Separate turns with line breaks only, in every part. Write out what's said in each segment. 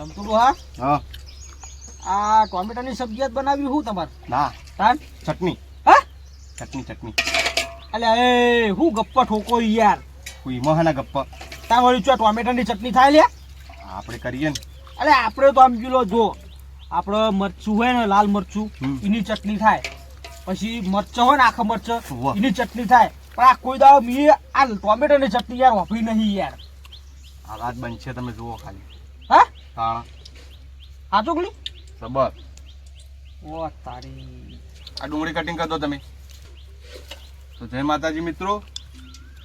તમતુડું હા?
હા.
આ ટોમેટાની સબ્જી જ બનાવી હું તમારે?
ના.
તાન?
ચટણી.
હા?
ચટણી ચટણી.
અલ્યા એ હું ગપ્પા ઠોકો યાર.
કોઈ મહાના ગપ્પા.
ત્યાં વળી ચો ટોમેટાની ચટણી થાય લે
આપણે કરીએ ને.
અરે આપણે તો આમ કિલો જો આપણે મરચું હોય ને લાલ મરચું. એની ચટણી થાય. પછી મરચા હોય ને આખા મરચા. એની ચટણી થાય. પણ આ કોઈ દાવ મી આ ટોમેટાની ચટણી યાર વાપરી નહીં યાર.
આ વાત બનશે તમે જુઓ ખાલી.
હા
હા
ચોકલી
સબર.
ઓ તારી.
આ ડુંગળી કટિંગ કરી દો તમે. તો જય માતાજી મિત્રો.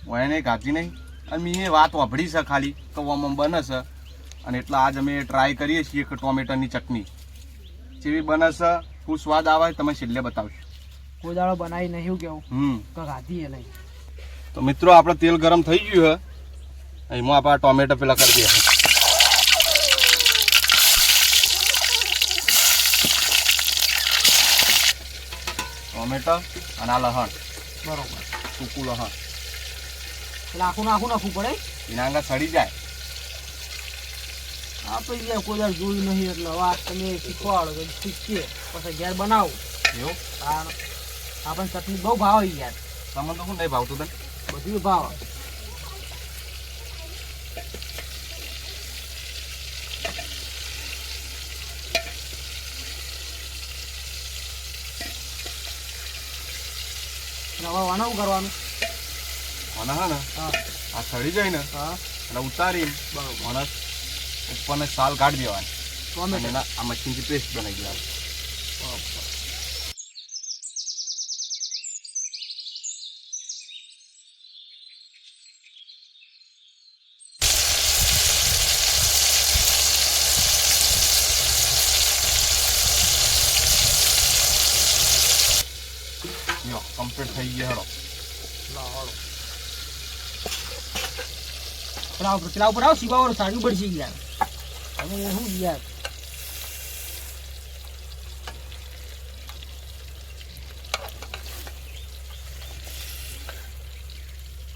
હું એને કાઢી નહીં. અને મેં વાત વાપરી છે ખાલી કે ઓમ બને છે. અને એટલે આજ અમે ટ્રાય કરીએ છીએ કે ટોમેટાની ચટણી. જેવી બને છે શું સ્વાદ આવે તમે છેલ્લે બતાવશો.
કોઈ દાડો બનાવી નહીં કેવું.
હમ.
તો ગાધી એ નહીં
તો મિત્રો આપણે તેલ ગરમ થઈ ગયું છે. એમાં આપણે ટોમેટો પેલા કરી દઈએ. ટોમેટો અને આ લહણ.
બરોબર.
સૂકું લહણ.
એટલે આખું નાખું નાખવું પડે?
એના આગળ સડી જાય.
આપણે યાર કોઈ દાડો જોયું નહીં એટલે વાત તમે શીખવાડો તો શીખીએ. પછી ઘેર બનાવો.
એવું?
કારણ આપણને ચટણી બહુ ભાવે યાર.
તમને તો શું નહીં ભાવતું તને?
બધું ભાવે. હવે વાના શું કરવાનું?
અને હા ને?
હા.
આ સડી જાય ને
હા.
એટલે ઉતારી
બરોબર.
ઉપરને સાલ કાઢી દેવાની. આ મશીનથી પેસ્ટ બનાવી દેવાની
બરોબર.
લ્યો કમ્પ્લીટ થઈ ગયા હેડો.
પેલા ઉપર પેલા ઉપર આવો સીવાવાળું સાડું પડશે યાર. હવે શું યાર?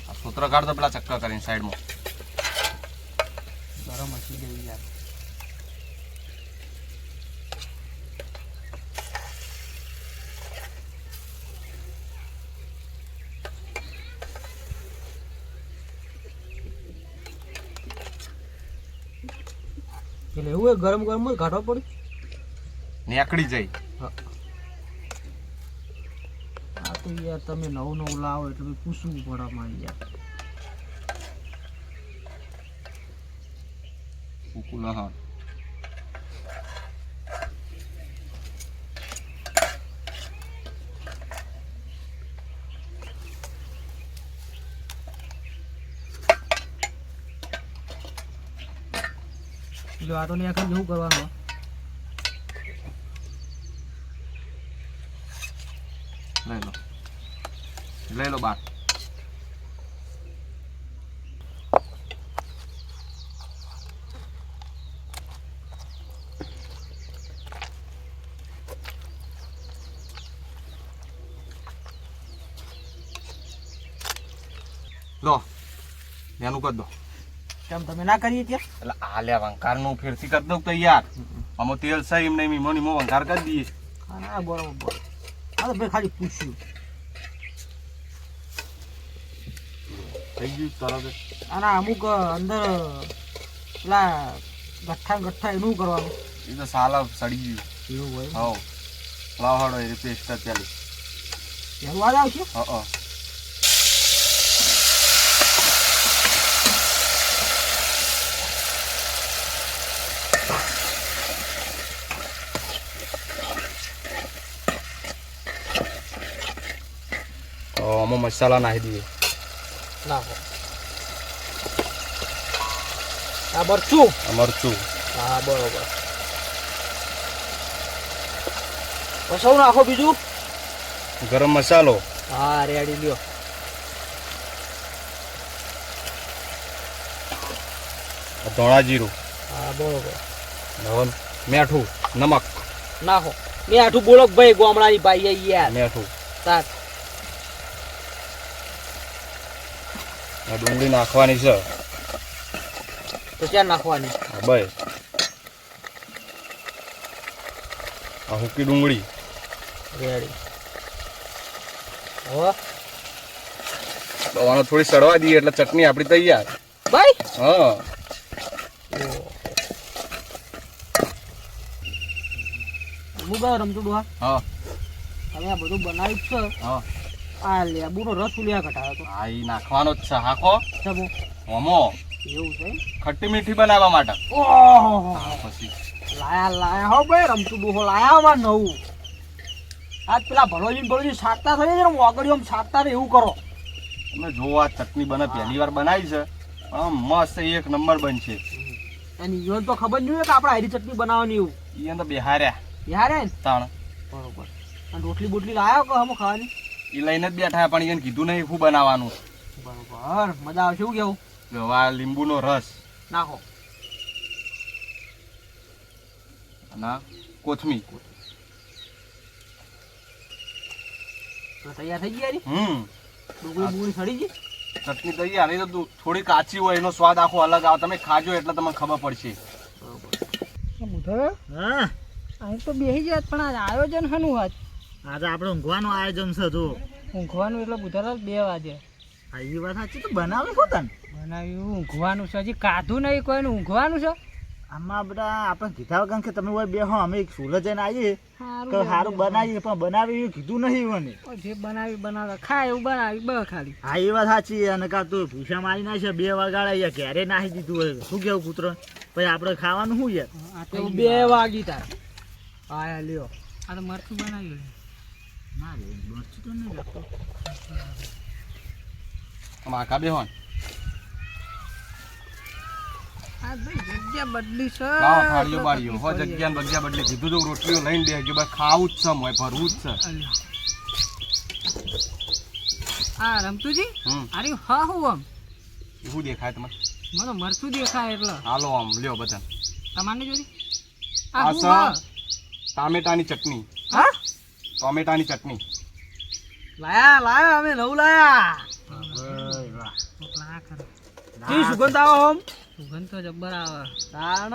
આ સૂત્ર કાઢ દો પેલા ચક્કર કરીને સાઈડમાં
ગરમ હસી ગયું યાર. એટલે એવું હોય ગરમ ગરમ જ ઘાટો પડી.
નેકડી જાય.
આ તો યાર તમે નવું નવું લાવો એટલે પૂછવું પડે મારે યાર.
સૂકું લસણ
એટલે આ તો ને આખા જેવું કરવાનું.
લઈ લો. લઈ લો બાર. લો એનું કરી દો.
કેમ તમે ના કરીએ ત્યાં?
એટલે આ લે વંકારનું ફેરથી કરી દઉં તૈયાર. આમાં તેલ છે એમ નહીં મીમો નીમો વંકાર કરી દઈએ.
હા ના બરોબર હા તો ભાઈ ખાલી પૂછ્યું.
થઈ ગયું તરત.
આના અમુક અંદર પેલા ગઠ્ઠા ગઠ્ઠા એનું કરવાનું.
એ તો સાલા સડી ગયું.
એવું હોય
હવ. લાવ હડો એ પેસ્ટ ચાલી
એવું આવશે?
હા હ તો આમાં મસાલા નાખી દઈએ
નાખો આ મરચું
મરચું
હા બરોબર પછી નાખો બીજું
ગરમ મસાલો
હા રેડી લ્યો
ધોળા જીરું
હા બરોબર
હવે મીઠું નમક
નાખો મેઠું બોલો ભાઈ ગોમડાની ભાઈ યાર
મેઠું
તાર
ડુંગળી નાખવાની છે.
તો ક્યાં નાખવાની?
આ બે આ હુકી ડુંગળી.
રેડી. હો.
તો થોડી સડવા દઈએ એટલે ચટણી આપણી તૈયાર.
ભાઈ?
હા.
હું ગયો રમતું
હા.
હવે આ બધું બનાવ્યું છે.
હા.
આ લેબુનો રસ ઉલિયા ઘટાડો તો
ઈ નાખવાનો જ છે હાખો
ચબો
મોમો.
એવું છે
ખટ્ટી મીઠી બનાવવા માટે.
ઓહો.
પછી.
લાયા લાયા હો ભાઈ રમતું ડોહો લાયા માં નવું. આજ પેલા ભલોજી ભરોજી ભલોજી સાતતા થઈ જાય આમ સાતતા ને એવું કરો.
તમે જો આ ચટણી બને પહેલી વાર બનાવી છે. આમ મસ્ત એક નંબર બનશે.
અને ઈવન તો ખબર નહીં કે આપણે હરી ચટણી બનાવવાની એવું.
એ તો બિહાર્યા.
બિહાર્યા હે ને?
તાણ.
બરોબર. અને રોટલી બોટલી લાયા કે હમ ખાવાની?
ઈ લઈને જ બેઠા પણ એને કીધું નહીં શું બનાવવાનું.
બરોબર. મજા આવશે શું કેવું?
ગવા લીંબુનો રસ.
નાખો.
અને કોથમી
તો તૈયાર થઈ ગયા
હમ.
ડુંગળી બુંગળી સડી ગઈ?
ચટણી તૈયાર. એ તો થોડી કાચી હોય એનો સ્વાદ આખો અલગ આવે. તમે ખાજો એટલે તમને ખબર પડશે.
બરોબર.
હા.
અહીં તો બેસી જાય પણ આયોજન હનું આજ
આજે આપણે ઊંઘવાનું આયોજન છે જો
ઊંઘવાનું એટલે બુધવાર બે વાગે.
હા એ વાત સાચી તો બનાવ્યું શું તને.
બનાવ્યું ઊંઘવાનું છે હજી કાધું નહીં કોઈનું ઊંઘવાનું છે.
આમાં બધા આપણે કીધા વગર કે તમે બે હો અમે સુરત જઈને આવીએ. તો સારું બનાવીએ પણ બનાવી એવું કીધું નહીં મને
જે બનાવી બનાવે ખાય એવું બનાવી બસ ખાલી.
હા એ વાત સાચી અને કા તું ભૂસા મારી નાખે બે વાગાડા ઘેરે નાખી દીધું હોય શું કેવું પુત્ર પછી આપણે ખાવાનું શું યાર?
તો બે વાગી તાર. હા લ્યો. આ તો બનાવ્યું.
રોટલીઓ લઈને દેજો બસ ખાવું જ છે મોય જ છે.
આ રમતુજી?
હમ.
અરે હા હું આમ.
શું દેખાય તમારે?
મને મરતું દેખાય એટલે.
હાલો આમ લ્યો બધા
તમારે જોડી
આ ટામેટાની ચટણી.
હા?
ટોમેટાની ચટણી.
લાયા લાયા અમે નવું લાયા. કી સુગંધ આવે હોમ સુગંધ તો જબ્બર આવે. તાણ.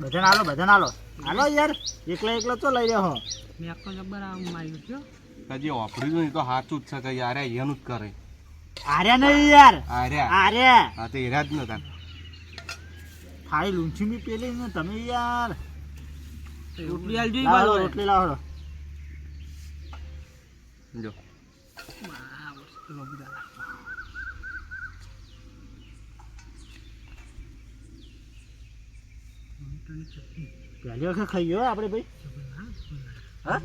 ભજન આલો ભજન આલો હાલો યાર એકલા એકલા તો લઈ રહ્યો
મેં આખો જબ્બર આવે માર્યું કયો
હજી વાપર્યું નહીં તો સાચું જ છે કે યાર એનું જ કરે.
આર્યા નહીં યાર.
આર્યા
આર્યા
હા તો એરા જ નતા
થાળી લૂંછી બી પેલી ને તમે યાર.
રોટલી આલજો
રોટલી લાવો
જો.
પહેલી વખત ખાઈ ગયો આપણે ભાઈ? હા?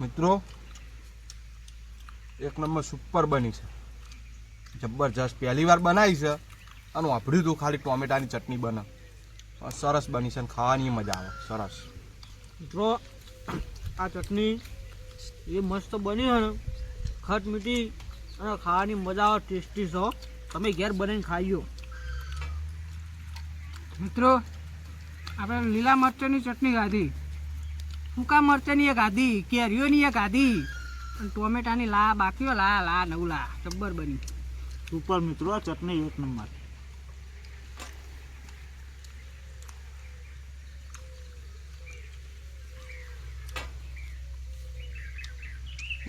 મિત્રો, એક નંબર સુપર બની છે. જબરજસ્ત પહેલી વાર બનાવી છે અને વાપર્યું હતું ખાલી ટોમેટાની ચટણી બને સરસ બની છે અને ખાવાની મજા આવે, સરસ.
મિત્રો, આ ચટણી એ મસ્ત બની હોય ને. ખટ મીઠી અને ખાવાની મજા આવે, ટેસ્ટી છો તમે ઘેર બનાવીને ખાઈયો મિત્રો, આપણે લીલા મરચાંની ચટણી ખાધી. સૂકા મરચાની એક આધી, કેરીઓની એક આધી. અને ટોમેટાની લા બાકીઓ લા લા, નવું લા, જબ્બર બની.
સુપર મિત્રો ચટણી એક નંબર.